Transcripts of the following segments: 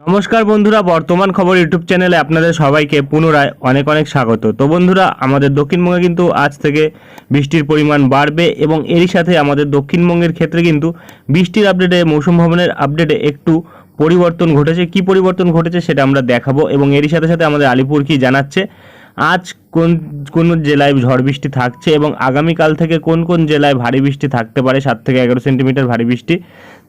নমস্কার বন্ধুরা, বর্তমান খবর ইউটিউব চ্যানেলে আপনাদের সবাইকে পুনরায় অনেক অনেক স্বাগত। তো বন্ধুরা, আমাদের দক্ষিণবঙ্গে কিন্তু আজ থেকে বৃষ্টির পরিমাণ বাড়বে এবং এরই সাথে আমাদের দক্ষিণবঙ্গের ক্ষেত্রে কিন্তু বৃষ্টির আপডেটে মৌসুম ভবনের আপডেটে একটু পরিবর্তন ঘটেছে। কি পরিবর্তন ঘটেছে সেটা আমরা দেখাবো এবং এরই সাথে সাথে আমাদের আলিপুর কি জানাচ্ছে? আজ কোন কোন জেলায় ঝড় বৃষ্টি থাকছে এবং আগামীকাল থেকে কোন কোন জেলায় ভারী বৃষ্টি থাকতে পারে? সাত থেকে এগারো সেন্টিমিটার ভারী বৃষ্টি।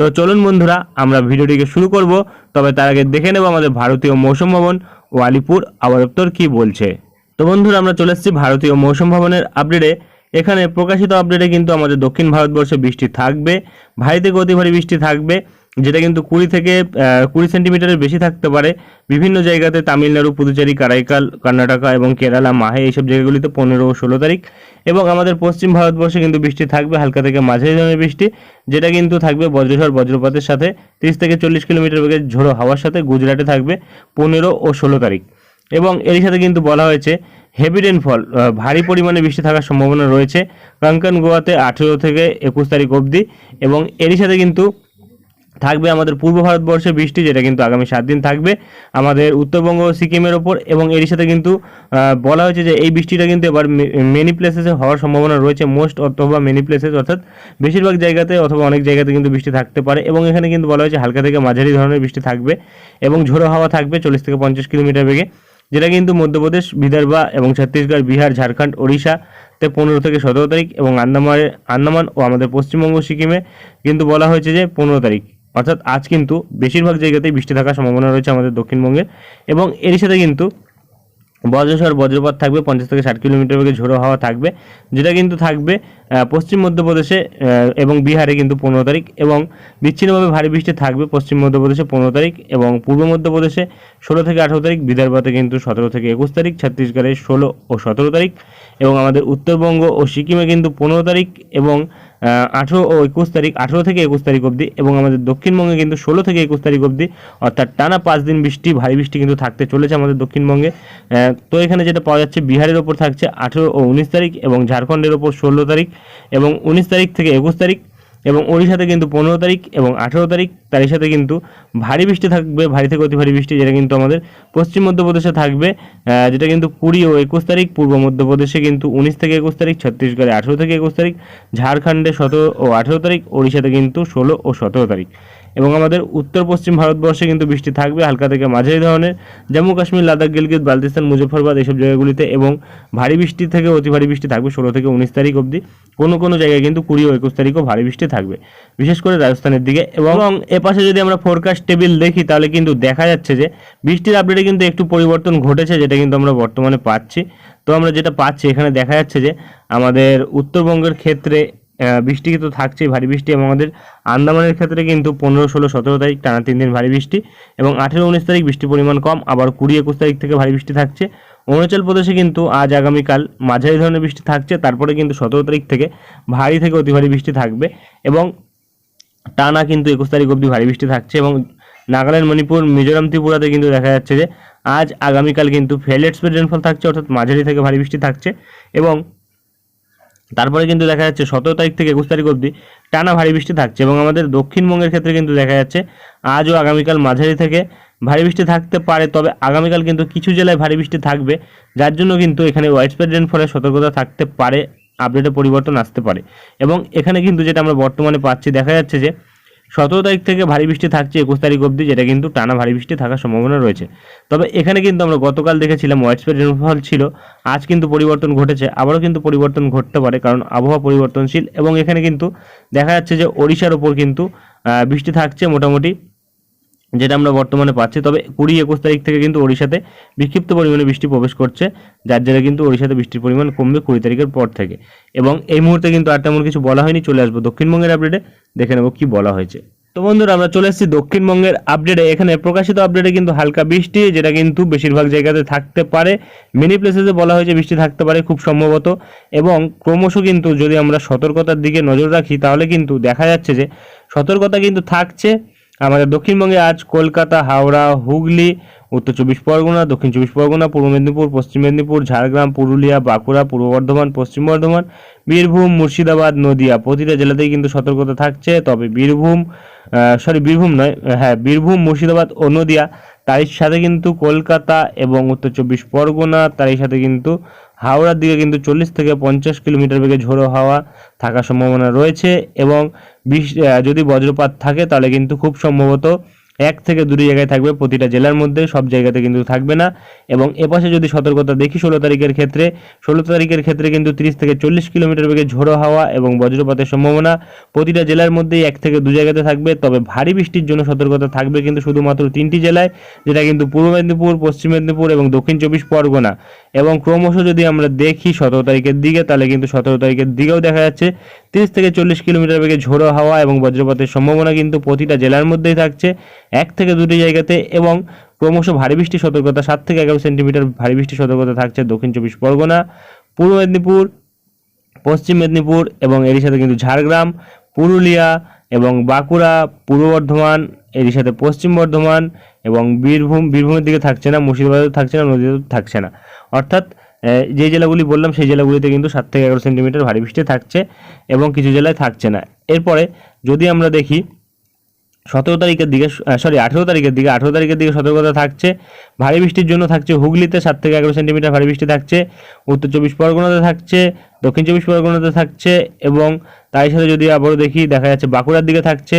তো চলুন বন্ধুরা, আমরা ভিডিওটিকে শুরু করব। তবে তার আগে দেখে নেব আমাদের ভারতীয় মৌসুম ভবন ও আলিপুর আবহাওয়া কি বলছে। তো বন্ধুরা, আমরা চলে এসেছি ভারতীয় মৌসুম ভবনের আপডেটে এখানে প্রকাশিত আপডেটে কিন্তু আমাদের দক্ষিণ ভারতবর্ষে বৃষ্টি থাকবে, ভারীতে অতি ভারী বৃষ্টি থাকবে। যেটা কিন্তু কুড়ি থেকে কুড়ি সেন্টিমিটারের বেশি থাকতে পারে। বিভিন্ন জায়গাতে তামিলনাড়ু, পুদুচেরি, কারাইকাল, কর্ণাটকা এবং কেরালা, মাহে এইসব জায়গাগুলিতে পনেরো ও ষোলো তারিখ। এবং আমাদের পশ্চিম ভারতবর্ষে কিন্তু বৃষ্টি থাকবে, হালকা থেকে মাঝারি ধরনের বৃষ্টি, যেটা কিন্তু থাকবে বজ্রঝড়, বজ্রপাতের সাথে তিরিশ থেকে চল্লিশ কিলোমিটার বেগে ঝোড়ো হাওয়ার সাথে গুজরাটে থাকবে পনেরো ও ষোলো তারিখ। এবং এরই সাথে কিন্তু বলা হয়েছে হেভি রেনফল ভারী পরিমাণে বৃষ্টি থাকার সম্ভাবনা রয়েছে। কাঙ্কান গোয়াতে আঠেরো থেকে একুশ তারিখ অবধি এবং এরই সাথে কিন্তু থাকবে আমাদের পূর্ব ভারতবর্ষে বৃষ্টি, যেটা কিন্তু আগামী সাত দিন থাকবে। আমাদের উত্তরবঙ্গ, সিকিমের ওপর এবং এর সাথে কিন্তু বলা হয়েছে যে এই বৃষ্টিটা কিন্তু এবার মেনি প্লেসেসে হওয়ার সম্ভাবনা রয়েছে। মোস্ট অথবা মেনি প্লেসেস অর্থাৎ বেশিরভাগ জায়গাতে অথবা অনেক জায়গাতে কিন্তু বৃষ্টি থাকতে পারে এবং এখানে কিন্তু বলা হয়েছে হালকা থেকে মাঝারি ধরনের বৃষ্টি থাকবে এবং ঝোড়ো হাওয়া থাকবে চল্লিশ থেকে পঞ্চাশ কিলোমিটার বেগে, যেটা কিন্তু মধ্যপ্রদেশ, বিদর্ভা এবং ছত্তিশগড়, বিহার, ঝাড়খণ্ড ওড়িশাতে পনেরো থেকে সতেরো তারিখ এবং আন্দামানে, আন্দামান ও আমাদের পশ্চিমবঙ্গ, সিকিমে কিন্তু বলা হয়েছে যে পনেরো তারিখ। অর্থাৎ আজ কিন্তু বেশিরভাগ জায়গাতেই বৃষ্টি থাকার সম্ভাবনা রয়েছে আমাদের দক্ষিণবঙ্গে। এবং এর সাথে কিন্তু বজ্রঝড় বজ্রপাত থাকবে, পঞ্চাশ থেকে ষাট কিলোমিটার বেগে ঝোড়ো হাওয়া থাকবে, যেটা কিন্তু থাকবে পশ্চিম মধ্যপ্রদেশে এবং বিহারে কিন্তু পনেরো তারিখ, এবং বিচ্ছিন্নভাবে ভারী বৃষ্টি থাকবে পশ্চিম মধ্যপ্রদেশে পনেরো তারিখ, এবং পূর্ব মধ্যপ্রদেশে ষোলো থেকে আঠেরো তারিখ, বিদর্ভাতে কিন্তু সতেরো থেকে একুশ তারিখ, ছত্তিশগড়ে ষোলো ও সতেরো তারিখ, এবং আমাদের উত্তরবঙ্গ ও সিকিমে কিন্তু পনেরো তারিখ, এবং আঠেরো ও একুশ তারিখ, আঠেরো থেকে একুশ তারিখ অবধি এবং আমাদের দক্ষিণবঙ্গে কিন্তু ষোলো থেকে একুশ তারিখ অবধি, অর্থাৎ টানা পাঁচ দিন বৃষ্টি, ভারী বৃষ্টি কিন্তু থাকতে চলেছে আমাদের দক্ষিণবঙ্গে। তো এখানে যেটা পাওয়া যাচ্ছে, বিহারের ওপর থাকছে আঠেরো ও উনিশ তারিখ এবং ঝাড়খণ্ডের ওপর ষোলো তারিখ এবং উনিশ তারিখ থেকে একুশ তারিখ। এবং ওড়িশাতে কিন্তু পনেরো তারিখ এবং আঠেরো তারিখ তার সাথে কিন্তু ভারী বৃষ্টি থাকবে, ভারী থেকে অতি ভারী বৃষ্টি, যেটা কিন্তু আমাদের পশ্চিম মধ্যপ্রদেশে থাকবে যেটা কিন্তু কুড়ি ও একুশ তারিখ, পূর্ব মধ্যপ্রদেশে কিন্তু উনিশ থেকে একুশ তারিখ, ছত্তিশগড়ে আঠেরো থেকে একুশ তারিখ, ঝাড়খণ্ডে সতেরো ও আঠেরো তারিখ, ওড়িশাতে কিন্তু ষোলো ও সতেরো তারিখ। এবং আমাদের উত্তর পশ্চিম ভারতবর্ষে কিন্তু বৃষ্টি থাকবে হালকা থেকে মাঝারি ধরনের। জম্মু কাশ্মীর, লাদাখ, গিলগিত বালতিস্তান মুজফরবাদ এইসব জায়গাগুলিতে এবং ভারী বৃষ্টি থেকে অতি ভারী বৃষ্টি থাকবে ষোলো থেকে উনিশ তারিখ অবধি। কোনো কোনো জায়গায় কিন্তু কুড়ি ও একুশ তারিখও ভারী বৃষ্টি থাকবে। বিশেষ করে রাজস্থানের দিকে এবং এপাশে যদি আমরা ফোরকাস্ট টেবিল দেখি, তাহলে কিন্তু দেখা যাচ্ছে যে বৃষ্টির আপডেটে কিন্তু একটু পরিবর্তন ঘটেছে, যেটা কিন্তু আমরা বর্তমানে পাচ্ছি। তো আমরা যেটা পাচ্ছি, এখানে দেখা যাচ্ছে যে আমাদের উত্তরবঙ্গের ক্ষেত্রে বৃষ্টি কিন্তু থাকছেই, ভারী বৃষ্টি এবং আমাদের আন্দামানের ক্ষেত্রে কিন্তু পনেরো, ষোলো, সতেরো তারিখ, টানা তিন দিন ভারী বৃষ্টি এবং আঠেরো, উনিশ তারিখ বৃষ্টির পরিমাণ কম, আবার কুড়ি, একুশ তারিখ থেকে ভারী বৃষ্টি থাকছে। অরুণাচল প্রদেশে কিন্তু আজ আগামীকাল মাঝারি ধরনের বৃষ্টি থাকছে, তারপরে কিন্তু সতেরো তারিখ থেকে ভারী থেকে অতি ভারী বৃষ্টি থাকবে এবং টানা কিন্তু একুশ তারিখ অবধি ভারী বৃষ্টি থাকছে এবং নাগাল্যান্ড, মণিপুর, মিজোরাম, ত্রিপুরাতে কিন্তু দেখা যাচ্ছে যে আজ আগামীকাল কিন্তু ফেলেট স্পিড রেনফল থাকছে, অর্থাৎ মাঝারি থেকে ভারী বৃষ্টি থাকছে এবং তারপরে কিন্তু দেখা যাচ্ছে সতেরো তারিখ থেকে একুশ তারিখ অবধি টানা ভারী বৃষ্টি থাকছে এবং আমাদের দক্ষিণবঙ্গের ক্ষেত্রে কিন্তু দেখা যাচ্ছে আজও আগামীকাল মাঝারি থেকে ভারী বৃষ্টি থাকতে পারে, তবে আগামীকাল কিন্তু কিছু জেলায় ভারী বৃষ্টি থাকবে, যার জন্য কিন্তু এখানে হোয়াইট স্প্রেড রেনফলের সতর্কতা থাকতে পারে আপডেটে পরিবর্তন আসতে পারে। এবং এখানে কিন্তু যেটা আমরা বর্তমানে পাচ্ছি, দেখা যাচ্ছে যে সতেরো তারিখ থেকে ভারী বৃষ্টি থাকছে, একুশ তারিখ অবধি, যেটা কিন্তু টানা ভারী বৃষ্টি থাকার সম্ভাবনা রয়েছে। তবে এখানে কিন্তু আমরা গতকাল দেখেছিলাম ওয়াইডস্প্রেড স্প্রেড রেনফল ছিল, আজ কিন্তু পরিবর্তন ঘটেছে, আবারও কিন্তু পরিবর্তন ঘটতে পারে, কারণ আবহাওয়া পরিবর্তনশীল এবং এখানে কিন্তু দেখা যাচ্ছে যে ওড়িশার ওপর কিন্তু বৃষ্টি থাকছে মোটামুটি। যেটা আমরা বর্তমানে পাচ্ছি। তবে কুড়ি একুশ তারিখ থেকে কিন্তু ওড়িশাতে বিক্ষিপ্ত পরিমাণে বৃষ্টি প্রবেশ করছে, যার জেরে কিন্তু ওড়িশাতে বৃষ্টির পরিমাণ কমবে কুড়ি তারিখের পর থেকে। এবং এই মুহূর্তে কিন্তু আর তেমন কিছু বলা হয়নি, চলে আসব দক্ষিণবঙ্গের আপডেটে দেখে নেব কি বলা হয়েছে। তো বন্ধুরা, আমরা চলে এসেছি দক্ষিণবঙ্গের আপডেটে এখানে প্রকাশিত আপডেটে কিন্তু হালকা বৃষ্টি, যেটা কিন্তু বেশিরভাগ জায়গাতে থাকতে পারে। মেনি প্লেসেসে বলা হয়েছে বৃষ্টি থাকতে পারে খুব সম্ভবত। এবং ক্রমশ কিন্তু যদি আমরা সতর্কতার দিকে নজর রাখি, তাহলে কিন্তু দেখা যাচ্ছে যে সতর্কতা কিন্তু থাকছে। আমাদের দক্ষিণবঙ্গে আজ কলকাতা, হাওড়া, হুগলি, উত্তর চব্বিশ পরগনা, দক্ষিণ চব্বিশ পরগনা, পূর্ব মেদিনীপুর, পশ্চিম মেদিনীপুর, ঝাড়গ্রাম, পুরুলিয়া, বাঁকুড়া, পূর্ব বর্ধমান, পশ্চিম বর্ধমান, বীরভূম, মুর্শিদাবাদ, নদিয়া প্রতিটা জেলাতেই কিন্তু সতর্কতা থাকছে। তবে বীরভূম সরি বীরভূম নয় হ্যাঁ বীরভূম, মুর্শিদাবাদ ও নদিয়া, তারই সাথে কিন্তু কলকাতা এবং উত্তর চব্বিশ পরগনা, তারই সাথে কিন্তু হাওড়ার দিকে কিন্তু চল্লিশ থেকে পঞ্চাশ কিলোমিটার বেগে ঝোড়ো হাওয়া থাকার সম্ভাবনা রয়েছে এবং বিশ যদি বজ্রপাত থাকে তাহলে কিন্তু খুব সম্ভবত এক থেকে দুটি জায়গায় থাকবে, প্রতিটা জেলার মধ্যে, সব জায়গাতে কিন্তু থাকবে না। এবং এপাশে যদি সতর্কতা দেখি, ষোলো তারিখের ক্ষেত্রে, ষোলো তারিখের ক্ষেত্রে কিন্তু তিরিশ থেকে চল্লিশ কিলোমিটার বেগে ঝোড়ো হাওয়া এবং বজ্রপাতের সম্ভাবনা প্রতিটা জেলার মধ্যেই এক থেকে দু জায়গাতে থাকবে। তবে ভারী বৃষ্টির জন্য সতর্কতা থাকবে কিন্তু শুধুমাত্র তিনটি জেলায়, যেটা কিন্তু পূর্ব মেদিনীপুর, পশ্চিম মেদিনীপুর এবং দক্ষিণ চব্বিশ পরগনা। এবং ক্রমশ যদি আমরা দেখি সতেরো তারিখের দিকে, তাহলে কিন্তু সতেরো তারিখের দিকেও দেখা যাচ্ছে, তিরিশ থেকে চল্লিশ কিলোমিটার বেগে ঝোড়ো হাওয়া এবং বজ্রপাতের সম্ভাবনা কিন্তু প্রতিটা জেলার মধ্যেই থাকছে। এক থেকে দুটি জায়গাতে এবং ক্রমশ ভারী বৃষ্টির সতর্কতা সাত থেকে এগারো সেন্টিমিটার ভারী বৃষ্টির সতর্কতা থাকছে দক্ষিণ চব্বিশ পরগনা, পূর্ব মেদিনীপুর, পশ্চিম মেদিনীপুর এবং এরই সাথে কিন্তু ঝাড়গ্রাম, পুরুলিয়া এবং বাঁকুড়া, পূর্ব বর্ধমান, এরই সাথে পশ্চিম বর্ধমান এবং বীরভূম, বীরভূমের দিকে থাকছে না, মুর্শিদাবাদেও থাকছে না, নদীতেও থাকছে না। অর্থাৎ যে জেলাগুলি বললাম সেই জেলাগুলিতে কিন্তু সাত থেকে এগারো সেন্টিমিটার ভারী বৃষ্টি থাকছে এবং কিছু জেলায় থাকছে না। এরপরে যদি আমরা দেখি সতেরো তারিখের দিকে সরি আঠেরো তারিখের দিকে, আঠেরো তারিখের দিকে সতর্কতা থাকছে। ভারী বৃষ্টির জন্য থাকছে হুগলিতে সাত থেকে এগারো সেন্টিমিটার ভারী বৃষ্টি থাকছে, উত্তর চব্বিশ পরগনাতে থাকছে, দক্ষিণ চব্বিশ পরগনাতে থাকছে এবং তার সাথে যদি আবারও দেখি, দেখা যাচ্ছে বাঁকুড়ার দিকে থাকছে,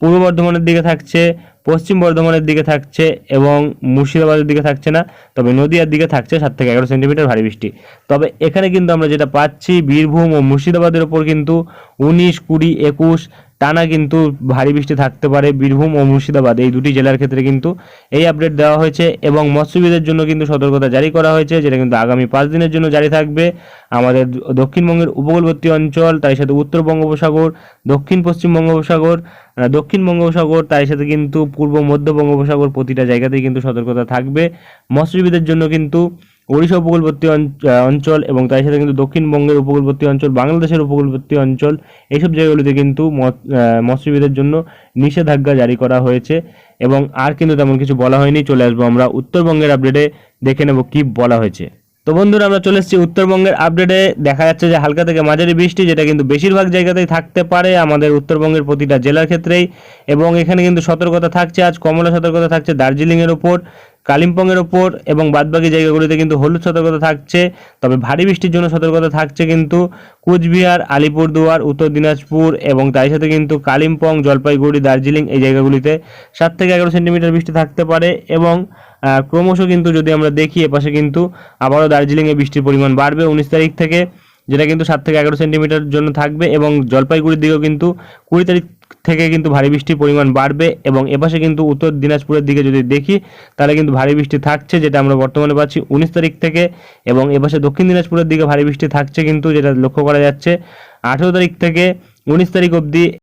পূর্ব বর্ধমানের দিকে থাকছে, পশ্চিম বর্ধমানের দিকে থাকছে এবং মুর্শিদাবাদের দিকে থাকছে না, তবে নদীয়ার দিকে থাকছে সাত থেকে এগারো সেন্টিমিটার ভারী বৃষ্টি। তবে এখানে কিন্তু আমরা যেটা পাচ্ছি, বীরভূম ও মুর্শিদাবাদের ওপর কিন্তু উনিশ, কুড়ি, একুশ টানা কিন্তু ভারী বৃষ্টি থাকতে পারে বীরভূম ও মুর্শিদাবাদ। এই দুটি জেলার ক্ষেত্রে কিন্তু এই আপডেট দেওয়া হয়েছে এবং মৎস্যবিদের জন্য কিন্তু সতর্কতা জারি করা হয়েছে, যেটা কিন্তু আগামী পাঁচ দিনের জন্য জারি থাকবে। আমাদের দক্ষিণবঙ্গের উপকূলবর্তী অঞ্চল, তার সাথে উত্তর বঙ্গোপসাগর, দক্ষিণ পশ্চিম বঙ্গোপসাগর দক্ষিণ বঙ্গোপসাগর, তার সাথে কিন্তু পূর্ব মধ্য বঙ্গোপসাগর, প্রতিটা জায়গাতেই কিন্তু সতর্কতা থাকবে। মৎস্যজীবীদের জন্য কিন্তু ওড়িশা উপকূলবর্তী অঞ্চল এবং তার সাথে কিন্তু দক্ষিণবঙ্গের উপকূলবর্তী অঞ্চল বাংলাদেশের উপকূলবর্তী অঞ্চল এইসব জায়গাগুলিতে কিন্তু মৎ- আহ, মৎস্যজীবীদের জন্য নিষেধাজ্ঞা জারি করা হয়েছে এবং আর কিন্তু তেমন কিছু বলা হয়নি। চলে আসব আমরা উত্তরবঙ্গের আপডেটে দেখে নেব কি বলা হয়েছে। তো বন্ধুরা আমরা চলে এসেছি উত্তরবঙ্গের আপডেটে। দেখা যাচ্ছে যে হালকা থেকে মাঝারি বৃষ্টি যেটা কিন্তু বেশিরভাগ জায়গাতেই থাকতে পারে আমাদের উত্তরবঙ্গের প্রতিটা জেলার ক্ষেত্রেই এবং এখানে কিন্তু সতর্কতা থাকছে। আজ কমলা সতর্কতা থাকছে দার্জিলিংয়ের ওপর কালিম্পংয়ের ওপর এবং বাদবাকি জায়গাগুলিতে কিন্তু হলুদ সতর্কতা থাকছে, তবে ভারী বৃষ্টির জন্য সতর্কতা থাকছে কিন্তু কুচবিহার, আলিপুরদুয়ার, উত্তর দিনাজপুর এবং তার সাথে কিন্তু কালিম্পং, জলপাইগুড়ি, দার্জিলিং এই জায়গাগুলিতে সাত থেকে এগারো সেন্টিমিটার বৃষ্টি থাকতে পারে এবং ক্রমশ কিন্তু যদি আমরা দেখি এপাশে কিন্তু আবারও দার্জিলিংয়ে বৃষ্টির পরিমাণ বাড়বে উনিশ তারিখ থেকে, যেটা কিন্তু সাত থেকে এগারো সেন্টিমিটার জন্য থাকবে এবং জলপাইগুড়ির দিকেও কিন্তু কুড়ি তারিখ থেকে কিন্তু ভারী বৃষ্টির পরিমাণ বাড়বে এবং এপাশে কিন্তু উত্তর দিনাজপুরের দিকে যদি দেখি, তাহলে কিন্তু ভারী বৃষ্টি থাকছে, যেটা আমরা বর্তমানে পাচ্ছি উনিশ তারিখ থেকে এবং এপাশে দক্ষিণ দিনাজপুরের দিকে ভারী বৃষ্টি থাকছে কিন্তু যেটা লক্ষ্য করা যাচ্ছে আঠেরো তারিখ থেকে উনিশ তারিখ অবধি